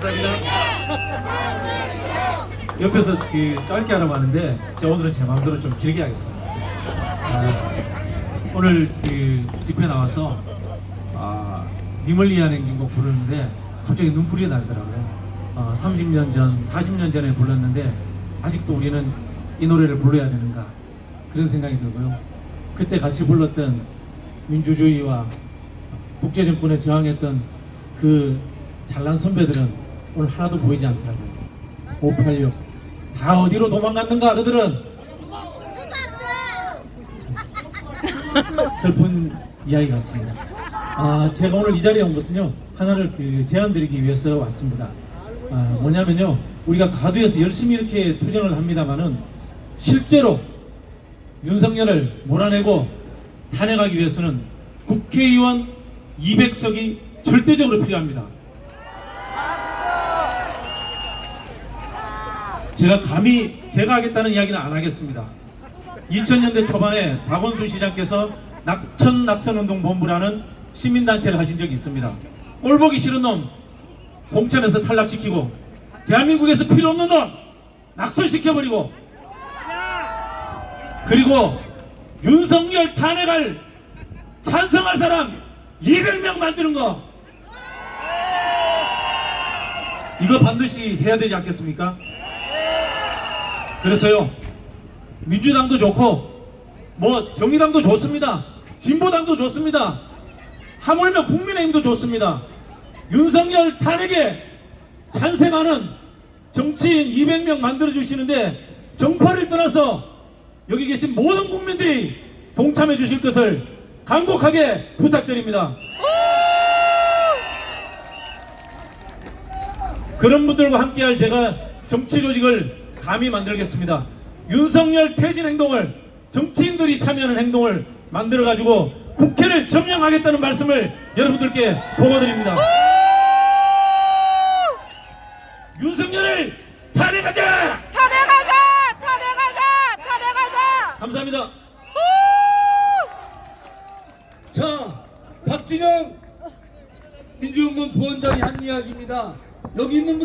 옆에서 그 짧게 하라고 하는데 제가 오늘은 제 마음대로 좀 길게 하겠습니다. 아, 오늘 그 집회 나와서 아, 위한 행진곡 부르는데 갑자기 눈물이 나더라고요. 어, 30년 전, 40년 전에 불렀는데 아직도 우리는 이 노래를 불러야 되는가 그런 생각이 들고요. 그때 같이 불렀던 민주주의와 독재 정권에 저항했던 그 잘난 선배들은 오늘 하나도 보이지 않더라고요. 586. 다 어디로 도망갔는가 그들은 슬픈 이야기 같습니다. 아, 제가 오늘 이 자리에 온 것은요, 하나를 그 제안 드리기 위해서 왔습니다. 아, 뭐냐면요, 우리가 가두에서 열심히 이렇게 투쟁을 합니다만은 실제로 윤석열을 몰아내고 탄핵하기 위해서는 국회의원 200석이 절대적으로 필요합니다. 제가 감히 제가 하겠다는 이야기는 안 하겠습니다. 2000년대 초반에 박원순 시장께서 낙천 낙선운동 본부라는 시민단체를 하신 적이 있습니다. 꼴 보기 싫은 놈 공천에서 탈락시키고 대한민국에서 필요 없는 놈 낙선시켜버리고 그리고 윤석열 탄핵을 찬성할 사람 200명 만드는 거 이거 반드시 해야 되지 않겠습니까? 그래서요 민주당도 좋고 뭐 정의당도 좋습니다. 진보당도 좋습니다. 하물며 국민의힘도 좋습니다. 윤석열 탄핵에 찬성하는 정치인 200명 만들어 주시는데 정파를 떠나서 여기 계신 모든 국민들이 동참해 주실 것을 간곡하게 부탁드립니다. 그런 분들과 함께할 제가 정치 조직을 감히 만들겠습니다. 윤석열 퇴진 행동을 정치인들이 참여하는 행동을 만들어 가지고 국회를 점령하겠다는 말씀을 여러분들께 보고드립니다. 윤석열을 탄핵하자! 탄핵하자! 탄핵하자! 탄핵하자! 감사합니다. 자, 박진영 민주연구원 부원장이 한 이야기입니다. 여기 있는 분